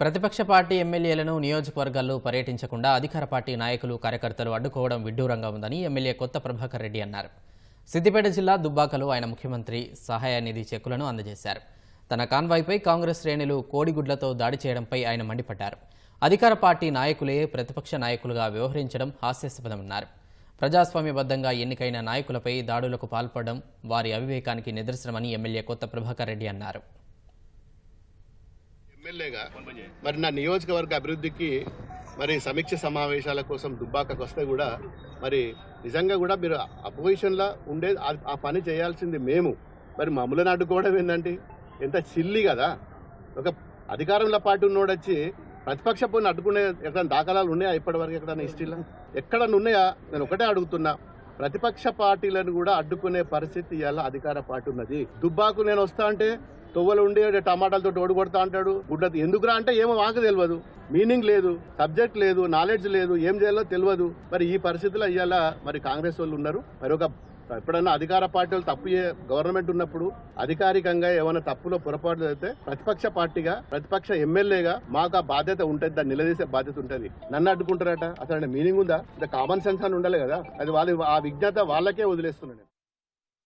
ప్రతిపక్ష పార్టీ ఎమ్మెల్యేలను నియోజకవర్గాల్లో పర్యటించకుండా అధికార పార్టీ నాయకులు కార్యకర్తలు అడ్డుకోవడం విడ్డూరంగా ఉందని ఎమ్మెల్యే కొత్త ప్రభాకర్ రెడ్డి అన్నారు. సిద్దిపేట జిల్లా దుబ్బాకలో ఆయన ముఖ్యమంత్రి సహాయ నిధి చెక్కులను అందజేశారు. తన కాన్వాయ్పై కాంగ్రెస్ శ్రేణులు కోడిగుడ్లతో దాడి చేయడంపై ఆయన మండిపడ్డారు. అధికార పార్టీ నాయకులే ప్రతిపక్ష నాయకులుగా వ్యవహరించడం హాస్యాస్పదమన్నారు. ప్రజాస్వామ్యబద్ధంగా ఎన్నికైన నాయకులపై దాడులకు పాల్పడడం వారి అవివేకానికి నిదర్శనమని ఎమ్మెల్యే కొత్త ప్రభాకర్ రెడ్డి అన్నారు. ఎమ్మెల్యేగా మరి నా నియోజకవర్గ అభివృద్ధికి మరి సమీక్ష సమావేశాల కోసం దుబ్బాకకు వస్తే కూడా మరి నిజంగా కూడా మీరు అపోజిషన్లో ఉండే ఆ- పని చేయాల్సింది మేము. మరి మమ్మల్ని అడ్డుకోవడం ఏంటంటే ఎంత చిల్లి కదా. ఒక అధికారంలో పార్టీ ఉన్నోడు వచ్చి ప్రతిపక్ష పోయిన అడ్డుకునే ఎక్కడ దాఖలాలు ఉన్నాయా? ఇప్పటివరకు ఎక్కడన్నా హిస్టరీలో? ఎక్కడ ఉన్నాయా? నేను ఒకటే అడుగుతున్నా. ప్రతిపక్ష పార్టీలను కూడా అడ్డుకునే పరిస్థితి ఇవాళ అధికార పార్టీ ఉన్నది. దుబ్బాకు నేను వస్తా అంటే తొవ్వలు ఉండి టమాటాలతో ఓడి కొడతా అంటాడు. గుడ్డ ఎందుకురా అంటే ఏమో మాకు తెలియదు. మీనింగ్ లేదు సబ్జెక్ట్ లేదు నాలెడ్జ్ లేదు ఏం చేయాలో తెలియదు. మరి ఈ పరిస్థితిలో ఇవాళ మరి కాంగ్రెస్ వాళ్ళు ఉన్నారు. మరి ఒక ఎప్పుడైనా అధికార పార్టీలు తప్పు గవర్నమెంట్ ఉన్నప్పుడు అధికారికంగా ఏమైనా తప్పులో పొరపాటు అయితే ప్రతిపక్ష పార్టీగా ప్రతిపక్ష ఎమ్మెల్యేగా మాకు ఆ బాధ్యత ఉంటుంది దాన్ని నిలదీసే బాధ్యత ఉంటుంది. నన్ను అడ్డుకుంటారట. అసలు మీనింగ్ ఉందా? కామన్ సెన్స్ అని ఉండాలి కదా. అది వాళ్ళు ఆ విజ్ఞత వాళ్ళకే వదిలేస్తున్నాను